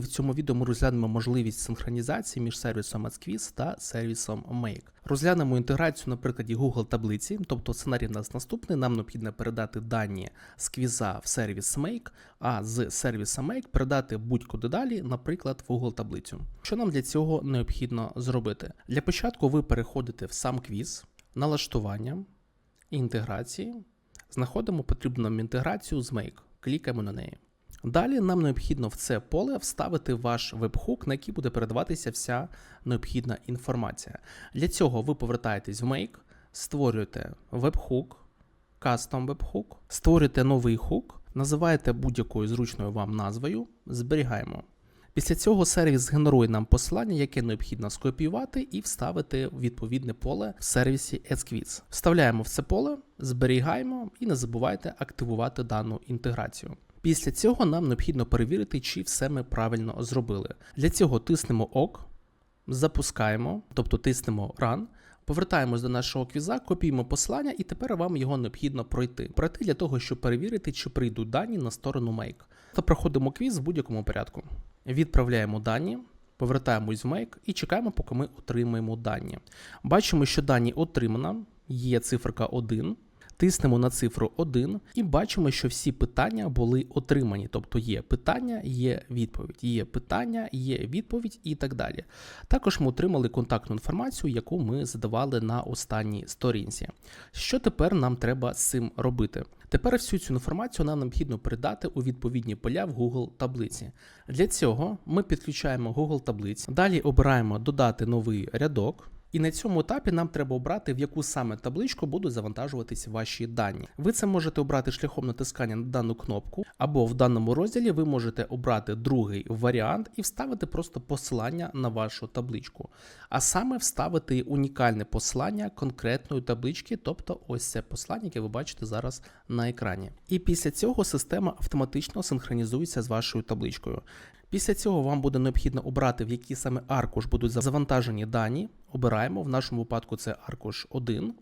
В цьому відео ми розглянемо можливість синхронізації між сервісом AdSquiz та сервісом Make. Розглянемо інтеграцію на прикладі Google таблиці, тобто сценарій в нас наступний. Нам необхідно передати дані з квіза в сервіс Make, а з сервіса Make передати будь-куди далі, наприклад, в Google таблицю. Що нам для цього необхідно зробити? Для початку ви переходите в сам квіз, налаштування, інтеграції, знаходимо потрібну нам інтеграцію з Make, клікаємо на неї. Далі нам необхідно в це поле вставити ваш вебхук, на який буде передаватися вся необхідна інформація. Для цього ви повертаєтесь в Make, створюєте вебхук, кастом вебхук, створюєте новий хук, називаєте будь-якою зручною вам назвою, зберігаємо. Після цього сервіс згенерує нам посилання, яке необхідно скопіювати і вставити в відповідне поле в сервісі AdSquiz. Вставляємо в це поле, зберігаємо і не забувайте активувати дану інтеграцію. Після цього нам необхідно перевірити, чи все ми правильно зробили. Для цього тиснемо ОК, запускаємо, тобто тиснемо Run, повертаємось до нашого квіза, копіємо посилання, і тепер вам його необхідно пройти. Пройти для того, щоб перевірити, чи прийдуть дані на сторону Make. То проходимо квіз в будь-якому порядку. Відправляємо дані. Повертаємось в Make і чекаємо, поки ми отримаємо дані. Бачимо, що дані отримано, є циферка 1. Тиснемо на цифру 1 і бачимо, що всі питання були отримані. Тобто є питання, є відповідь, є питання, є відповідь і так далі. Також ми отримали контактну інформацію, яку ми задавали на останній сторінці. Що тепер нам треба з цим робити? Тепер всю цю інформацію нам необхідно передати у відповідні поля в Google таблиці. Для цього ми підключаємо Google таблиці, далі обираємо додати новий рядок. І на цьому етапі нам треба обрати, в яку саме табличку будуть завантажуватися ваші дані. Ви це можете обрати шляхом натискання на дану кнопку, або в даному розділі ви можете обрати другий варіант і вставити просто посилання на вашу табличку. А саме вставити унікальне посилання конкретної таблички, тобто ось це посилання, яке ви бачите зараз на екрані. І після цього система автоматично синхронізується з вашою табличкою. Після цього вам буде необхідно обрати, в який саме аркуш будуть завантажені дані. Обираємо, в нашому випадку це аркуш 1.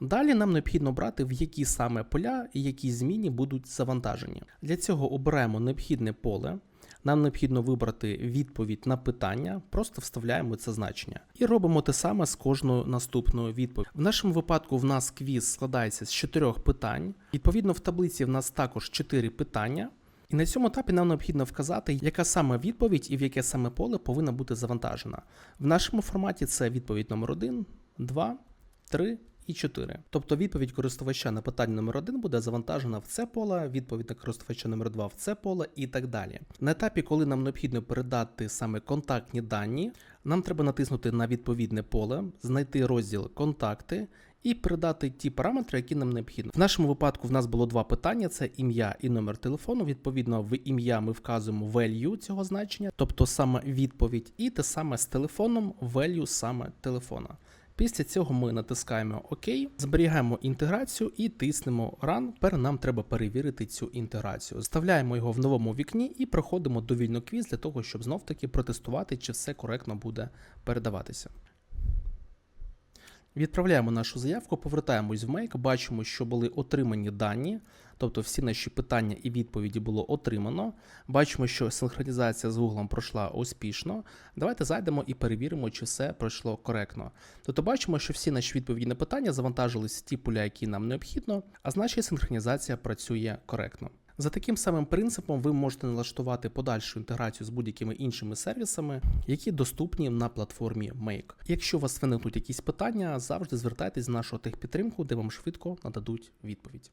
Далі нам необхідно обрати, в які саме поля і які зміни будуть завантажені. Для цього обираємо необхідне поле. Нам необхідно вибрати відповідь на питання, просто вставляємо це значення. І робимо те саме з кожною наступною відповіддю. В нашому випадку в нас квіз складається з чотирьох питань. Відповідно, в таблиці в нас також чотири питання. І на цьому етапі нам необхідно вказати, яка саме відповідь і в яке саме поле повинна бути завантажена. В нашому форматі це відповідь номер 1, 2, 3 і 4. Тобто відповідь користувача на питання номер 1 буде завантажена в це поле, відповідь на користувача номер 2 в це поле і так далі. На етапі, коли нам необхідно передати саме контактні дані, нам треба натиснути на відповідне поле, знайти розділ Контакти і передати ті параметри, які нам необхідно. В нашому випадку в нас було два питання: це ім'я і номер телефону. Відповідно, в ім'я ми вказуємо value цього значення, тобто саме відповідь, і те саме з телефоном, value саме телефона. Після цього ми натискаємо ОК, зберігаємо інтеграцію і тиснемо Run. Тепер нам треба перевірити цю інтеграцію. Вставляємо його в новому вікні і проходимо довільно квіз для того, щоб знов-таки протестувати, чи все коректно буде передаватися. Відправляємо нашу заявку, повертаємось в Make, бачимо, що були отримані дані, тобто всі наші питання і відповіді було отримано. Бачимо, що синхронізація з Google пройшла успішно. Давайте зайдемо і перевіримо, чи все пройшло коректно. Тобто бачимо, що всі наші відповіді на питання завантажились ті поля, які нам необхідно, а значить синхронізація працює коректно. За таким самим принципом ви можете налаштувати подальшу інтеграцію з будь-якими іншими сервісами, які доступні на платформі Make. Якщо у вас виникнуть якісь питання, завжди звертайтесь до нашого техпідтримку, де вам швидко нададуть відповідь.